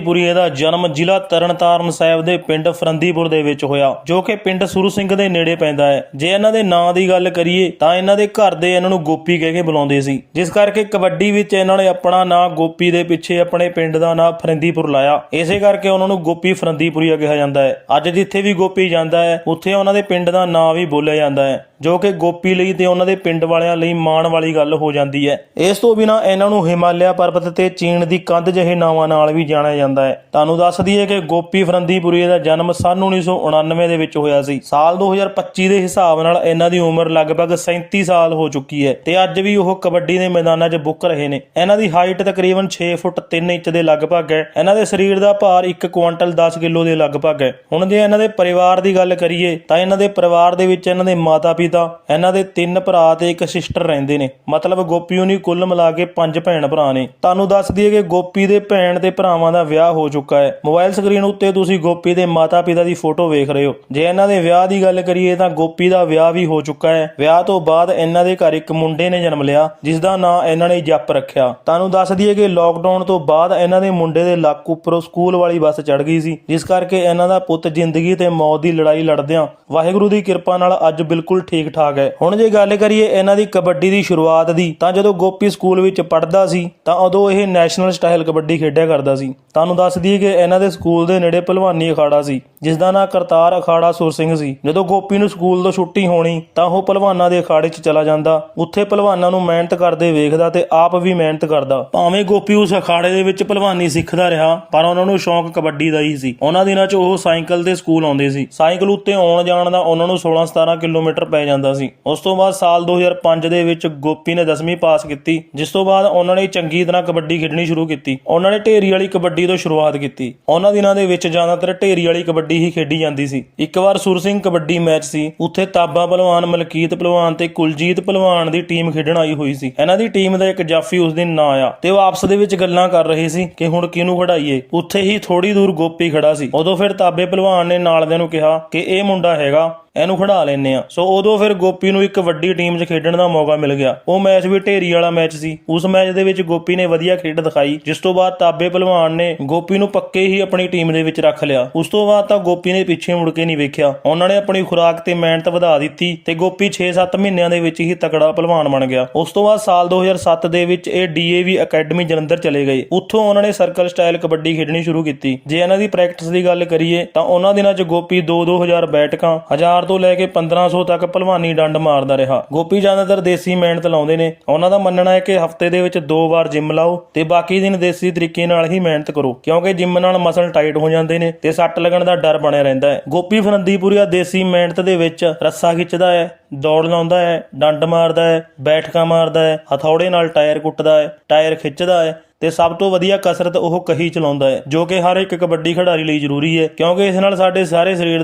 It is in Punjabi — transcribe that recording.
ਪੁਰੀ ਇਹਦਾ ਜਨਮ ਜ਼ਿਲ੍ਹਾ ਤਰਨਤਾਰਨ ਸਾਹਿਬ ਦੇ ਪਿੰਡ ਫਰੰਦੀਪੁਰ ਦੇ ਵਿੱਚ ਹੋਇਆ, ਜੋ ਕਿ ਪਿੰਡ ਸੁਰੂ ਸਿੰਘ ਦੇ ਨੇੜੇ ਪੈਂਦਾ ਹੈ। ਜੇ ਇਹਨਾਂ ਦੇ ਨਾਂ ਦੀ ਗੱਲ ਕਰੀਏ, ਤਾਂ ਇਹਨਾਂ ਦੇ ਘਰ ਦੇ ਇਹਨਾਂ ਨੂੰ ਗੋਪੀ ਕਹਿ ਕੇ ਬੁਲਾਉਂਦੇ ਸੀ। ਜਿਸ ਕਰਕੇ ਕਬੱਡੀ ਵਿੱਚ ਇਹਨਾਂ ਨੇ ਆਪਣਾ ਨਾਂ ਗੋਪੀ ਦੇ ਪਿੱਛੇ ਆਪਣੇ ਪਿੰਡ ਦਾ ਨਾਂ ਫਰੰਦੀਪੁਰ ਲਾਇਆ। ਇਸੇ ਕਰਕੇ ਉਹਨਾਂ ਨੂੰ ਗੋਪੀ ਫਰੰਦੀਪੁਰੀਆ ਕਿਹਾ ਜਾਂਦਾ ਹੈ। ਅੱਜ ਜਿੱਥੇ ਵੀ ਗੋਪੀ ਜਾਂਦਾ ਹੈ, ਉੱਥੇ ਉਹਨਾਂ ਦੇ ਪਿੰਡ ਦਾ ਨਾਂ ਵੀ ਬੋਲਿਆ ਜਾਂਦਾ ਹੈ। ਜੋ ਕਿ ਗੋਪੀ ਲਈ ਤੇ ਉਹਨਾਂ ਦੇ ਪਿੰਡ ਵਾਲਿਆਂ ਲਈ ਮਾਣ ਵਾਲੀ ਗੱਲ ਹੋ ਜਾਂਦੀ ਹੈ। ਇਸ ਤੋਂ ਬਿਨਾ ਇਹਨਾਂ ਨੂੰ ਹਿਮਾਲਿਆ ਪਰਬਤ ਤੇ ਚੀਨ ਦੀ ਕੰਧ ਜਿਹੇ ਨਾਵਾਂ ਨਾਲ ਵੀ ਜਾਣਿਆ ਜਾਂਦਾ ਹੈ। ਤੁਹਾਨੂੰ ਦੱਸ ਦਈਏ ਕਿ ਗੋਪੀ ਫਰੰਦੀਪੁਰੀ ਦਾ ਜਨਮ ਸੰਨ 1999 ਦੇ ਵਿੱਚ ਹੋਇਆ ਸੀ। ਸਾਲ 2025 ਦੇ ਹਿਸਾਬ ਨਾਲ ਇਹਨਾਂ ਦੀ ਉਮਰ ਲਗਭਗ 37 ਸਾਲ ਹੋ ਚੁੱਕੀ ਹੈ ਤੇ ਅੱਜ ਵੀ ਉਹ ਕਬੱਡੀ ਦੇ ਮੈਦਾਨਾਂ 'ਚ ਬੁੱਕ ਰਹੇ ਨੇ। ਇਹਨਾਂ ਦੀ ਹਾਈਟ ਤਕਰੀਬਨ 6 ਫੁੱਟ 3 ਇੰਚ ਦੇ ਲਗਭਗ ਹੈ। ਇਹਨਾਂ ਦੇ ਸਰੀਰ ਦਾ ਭਾਰ 1 ਕੁਆਂਟਲ 10 ਕਿਲੋ ਦੇ ਲਗਭਗ ਹੈ। ਹੁਣ ਜੇ ਇਹਨਾਂ ਦੇ ਪਰਿਵਾਰ ਦੀ ਗੱਲ ਕਰੀਏ ਤਾਂ ਇਹਨਾਂ ਦੇ ਪਰਿਵਾਰ ਦੇ ਵਿੱਚ ਇਹਨਾਂ ਦੇ ਮਾਤਾ-ਪਿਤਾ ਇਹਨਾਂ ਦੇ ਤਿੰਨ ਭਰਾ ਤੇ ਇੱਕ ਸਿਸਟਰ ਰਹਿੰਦੇ ਨੇ। ਮਤਲਬ ਗੋਪੀ ਹੁਣੀ ਕੁੱਲ ਮਿਲਾ ਕੇ ਪੰਜ ਭੈਣ ਭਰਾ ਨੇ। ਤੁਹਾਨੂੰ ਦੱਸ ਦਈਏ ਕਿ ਗੋਪੀ ਦੇ ਭੈਣ ਤੇ ਭਰਾਵਾਂ ਦਾ ਵਿਆਹ ਹੋ ਚੁੱਕਾ ਹੈ। ਮੋਬਾਈਲ ਸਕਰੀਨ ਉੱਤੇ ਤੁਸੀਂ ਗੋਪੀ ਦੇ ਮਾਤਾ-ਪਿਤਾ ਦੀ ਫੋਟੋ ਵੇਖ ਰਹੇ ਹੋ। ਜੇ ਇਹਨਾਂ ਦੇ ਵਿਆਹ ਦੀ ਗੱਲ ਕਰੀਏ ਤਾਂ ਗੋਪੀ ਦਾ ਵਿਆਹ ਵੀ ਹੋ ਚੁੱਕਾ ਹੈ। ਵਿਆਹ ਤੋਂ ਬਾਅਦ ਇਹਨਾਂ ਦੇ ਘਰ ਇੱਕ ਮੁੰਡੇ ਨੇ ਜਨਮ ਲਿਆ, ਜਿਸ ਦਾ ਨਾਂ ਇਹਨਾਂ ਨੇ ਜੱਪ ਰੱਖਿਆ। ਤੁਹਾਨੂੰ ਦੱਸ ਦਈਏ ਕਿ ਲੋਕਡਾਊਨ ਤੋਂ ਬਾਅਦ ਇਹਨਾਂ ਦੇ ਮੁੰਡੇ ਦੇ ਲੱਕ ਉੱਪਰੋਂ ਸਕੂਲ ਵਾਲੀ ਬੱਸ ਚੜ ਗਈ ਸੀ, ਜਿਸ ਕਰਕੇ ਇਹਨਾਂ ਦਾ ਪੁੱਤ ਜ਼ਿੰਦਗੀ ਤੇ ਮੌਤ ਦੀ ਲੜਾਈ ਲੜਦਿਆਂ ਵਾਹਿਗੁਰੂ ਦੀ ਕਿਰਪਾ ਨਾਲ ਅੱਜ ਬਿਲਕੁਲ ਠੀਕ ਠਾਕ ਹੈ। ਹੁਣ ਜੇ ਗੱਲ ਕਰੀਏ ਇਹਨਾਂ ਦੀ ਕਬੱਡੀ ਦੀ ਸ਼ੁਰੂਆਤ ਦੀ, ਤਾਂ ਜਦੋਂ ਗੋਪੀ ਸਕੂਲ ਵਿੱਚ ਪੜ੍ਹਦਾ ਸੀ, ਤਾਂ ਉਦੋਂ ਇਹ ਨੈਸ਼ਨਲ ਸਟਾਈਲ ਕਬੱਡੀ ਖੇਡਿਆ ਕਰਦਾ ਸੀ। ਤੁਹਾਨੂੰ ਦੱਸ ਦਈਏ ਕਿ ਇਹਨਾਂ ਦੇ ਸਕੂਲ ਦੇ ਨੇੜੇ ਭਲਵਾਨੀ ਅਖਾੜਾ ਸੀ, ਜਿਸ ਦਾ ਨਾਂ ਕਰਤਾਰ ਅਖਾੜਾ ਸੁਰ ਸਿੰਘ ਸੀ। ਜਦੋਂ ਗੋਪੀ ਨੂੰ ਸਕੂਲ ਤੋਂ ਛੁੱਟੀ ਹੋਣੀ, ਤਾਂ ਉਹ ਭਲਵਾਨਾਂ ਦੇ ਅਖਾੜੇ 'ਚ ਚਲਾ ਜਾਂਦਾ। ਉੱਥੇ ਭਲਵਾਨਾਂ ਨੂੰ ਮਿਹਨਤ ਕਰਦੇ ਵੇਖਦਾ ਤੇ ਆਪ ਵੀ ਮਿਹਨਤ ਕਰਦਾ। ਭਾਵੇਂ ਗੋਪੀ ਉਸ ਅਖਾੜੇ ਦੇ ਵਿੱਚ ਭਲਵਾਨੀ ਸਿੱਖਦਾ ਰਿਹਾ, ਪਰ ਉਹਨਾਂ ਨੂੰ ਸ਼ੌਂਕ ਕਬੱਡੀ ਦਾ ਹੀ ਸੀ। ਉਹਨਾਂ ਦਿਨਾਂ 'ਚ ਉਹ ਸਾਈਕਲ ਤੇ ਸਕੂਲ ਆਉਂਦੇ ਸੀ। ਸਾਈਕਲ ਉੱਤੇ ਆਉਣ ਜਾਣ ਦਾ ਉਹਨਾਂ ਨੂੰ 16-17 ਕਿਲੋਮੀਟਰ ਪੈ ਜਾਂਦਾ ਸੀ। ਉਸ ਤੋਂ ਬਾਅਦ ਸਾਲ 2005 ਦੇ ਵਿੱਚ ਗੋਪੀ ਨੇ 10ਵੀਂ ਪਾਸ ਕੀਤੀ, ਜਿਸ ਤੋਂ ਬਾਅਦ ਉਹਨਾਂ ਨੇ ਚੰਗੀ ਤਰ੍ਹਾਂ ਕਬੱਡੀ ਖੇਡਣੀ ਸ਼ੁਰੂ ਕੀਤੀ। ਉਹਨਾਂ ਨੇ ਢੇਰੀ ਵਾਲੀ ਕਬੱਡੀ ਤੋਂ ਸ਼ੁਰੂਆਤ ਕੀਤੀ। ਉਹਨਾਂ ਦਿਨਾਂ ਦੇ ਵਿੱਚ ਜ਼ਿਆਦਾਤਰ ਢੇਰੀ ਵਾਲੀ ਕਬੱਡੀ ਹੀ ਖੇਡੀ ਜਾਂਦੀ ਸੀ। ਇੱਕ ਵਾਰ ਸੁਰ ਸਿੰਘ ਕਬੱਡੀ ਮੈਚ ਸੀ, ਉੱਥੇ ਤਾਬਾ ਪਹਿਲਵਾਨ ਮਲਕੀਤ ਪਹਿਲਵਾਨ ਤੇ ਕੁਲਜੀਤ ਪਹਿਲਵਾਨ ਦੀ ਟੀਮ ਖੇਡਣ ਆਈ ਹੋਈ ਸੀ। ਇਹਨਾਂ ਦੀ ਟੀਮ ਦਾ ਇੱਕ ਜਾਫੀ ਉਸ ਦਿਨ ਨਾ ਆਇਆ ਤੇ ਉਹ ਆਪਸ ਦੇ ਵਿੱਚ ਗੱਲਾਂ ਕਰ ਰਹੇ ਸੀ ਕਿ ਹੁਣ ਕਿਹਨੂੰ ਖੜਾਈਏ। ਉੱਥੇ ਹੀ ਥੋੜੀ ਦੂਰ ਗੋਪੀ ਖੜਾ ਸੀ। ਉਦੋਂ ਫਿਰ ਤਾਬੇ ਪਹਿਲਵਾਨ ਨੇ ਨਾਲ ਦਿਆਂ ਨੂੰ ਕਿਹਾ ਕਿ ਇਹ ਮੁੰਡਾ ਹੈਗਾ ਇਹਨੂੰ ਖੜਾ ਲੈਨੇ ਆ। ਸੋ ਉਦੋਂ ਫਿਰ ਗੋਪੀ ਨੂੰ ਇੱਕ ਵੱਡੀ ਟੀਮ 'ਚ ਖੇਡਣ ਦਾ ਮੌਕਾ ਮਿਲ ਗਿਆ। ਉਹ ਮੈਚ ਵੀ ਢੇਰੀ ਵਾਲਾ ਮੈਚ ਸੀ। ਉਸ ਮੈਚ ਦੇ ਵਿੱਚ ਗੋਪੀ ਨੇ ਵਧੀਆ ਖੇਡ ਦਿਖਾਈ। ਜਿਸ ਤੋਂ ਬਾਅਦ ਤਾਬੇ ਪਹਿਲਵਾਨ ਨੇ ਗੋਪੀ ਨੂੰ ਪੱਕੇ ਹੀ ਆਪਣੀ ਟੀਮ ਦੇ ਵਿੱਚ ਰੱਖ ਲਿਆ। ਉਸ ਤੋਂ ਬਾਅਦ ਤਾਂ ਗੋਪੀ ਨੇ ਪਿੱਛੇ ਮੁੜ ਕੇ ਨਹੀਂ ਵੇਖਿਆ। ਉਹਨਾਂ ਨੇ ਆਪਣੀ ਖੁਰਾਕ ਤੇ ਮਿਹਨਤ ਵਧਾ ਦਿੱਤੀ ਤੇ ਗੋਪੀ 6-7 ਮਹੀਨਿਆਂ ਦੇ ਵਿੱਚ ਹੀ ਤਕੜਾ ਪਹਿਲਵਾਨ ਬਣ ਗਿਆ। ਉਸ ਤੋਂ ਬਾਅਦ ਸਾਲ 2007 ਦੇ ਵਿੱਚ ਇਹ ਡੀਏਵੀ ਅਕੈਡਮੀ ਜਲੰਧਰ ਚਲੇ ਗਏ। ਉੱਥੋਂ ਉਹਨਾਂ ਨੇ ਸਰਕਲ ਸਟਾਈਲ ਕਬੱਡੀ ਖੇਡਣੀ ਸ਼ੁਰੂ ਕੀਤੀ। ਜੇ ਇਹਨਾਂ ਦੀ ਪ੍ਰੈਕਟਿਸ ਦੀ ਗੱਲ ਕਰੀਏ ਤਾਂ ਉਹਨਾਂ ਦਿਨਾਂ 'ਚ ਗੋਪੀ 2-2000 ਬੈਠਕਾਂ 1000 ਤੋਂ ਲੈ ਕੇ 1500 ਤੱਕ ਭਲਵਾਨੀ ਡੰਡ ਮਾਰਦਾ ਰਿਹਾ। ਗੋਪੀ ਜ਼ਿਆਦਾਤਰ ਦੇਸੀ ਮਿਹਨਤ ਲਾਉਂਦੇ ਨੇ। ਉਹਨਾਂ ਦਾ ਮੰਨਣਾ ਹੈ ਕਿ ਹਫ਼ਤੇ ਦੇ ਵਿੱਚ ਦੋ ਵਾਰ ਜਿਮ ਲਾਓ ਤੇ ਬਾਕੀ ਦਿਨ ਦੇਸੀ ਤਰੀਕੇ ਨਾਲ ਹੀ ਮਿਹਨਤ ਕਰੋ, ਕਿਉਂਕਿ ਜਿਮ ਨਾਲ ਮਸਲ ਟਾਈਟ ਹੋ ਜਾਂਦੇ ਨੇ ਤੇ ਸੱਟ ਲੱਗਣ ਦਾ ਡਰ ਬਣਿਆ ਰਹਿੰਦਾ ਹੈ। ਗੋਪੀ ਫਰੰਦੀਪੁਰੀਆ ਦੇਸੀ ਮਿਹਨਤ ਦੇ ਵਿੱਚ ਰੱਸਾ ਖਿੱਚਦਾ ਹੈ, ਦੌੜ ਲਾਉਂਦਾ ਹੈ, ਡੰਡ ਮਾਰਦਾ ਹੈ, ਬੈਠਕਾਂ ਮਾਰਦਾ ਹੈ, ਹਥੌੜੇ ਨਾਲ ਟਾਇਰ ਕੁੱਟਦਾ ਹੈ, ਟਾਇਰ ਖਿੱਚਦਾ ਹੈ ਤੇ ਸਭ ਤੋਂ ਵਧੀਆ ਕਸਰਤ ਉਹ ਕਹੀ ਚਲਾਉਂਦਾ ਹੈ, ਜੋ ਕਿ ਹਰ ਇੱਕ ਕਬੱਡੀ ਖਿਡਾਰੀ ਲਈ ਜ਼ਰੂਰੀ ਹੈ, ਕਿਉਂਕਿ ਇਸ ਨਾਲ ਸਾਡੇ ਸਾਰੇ ਸਰੀਰ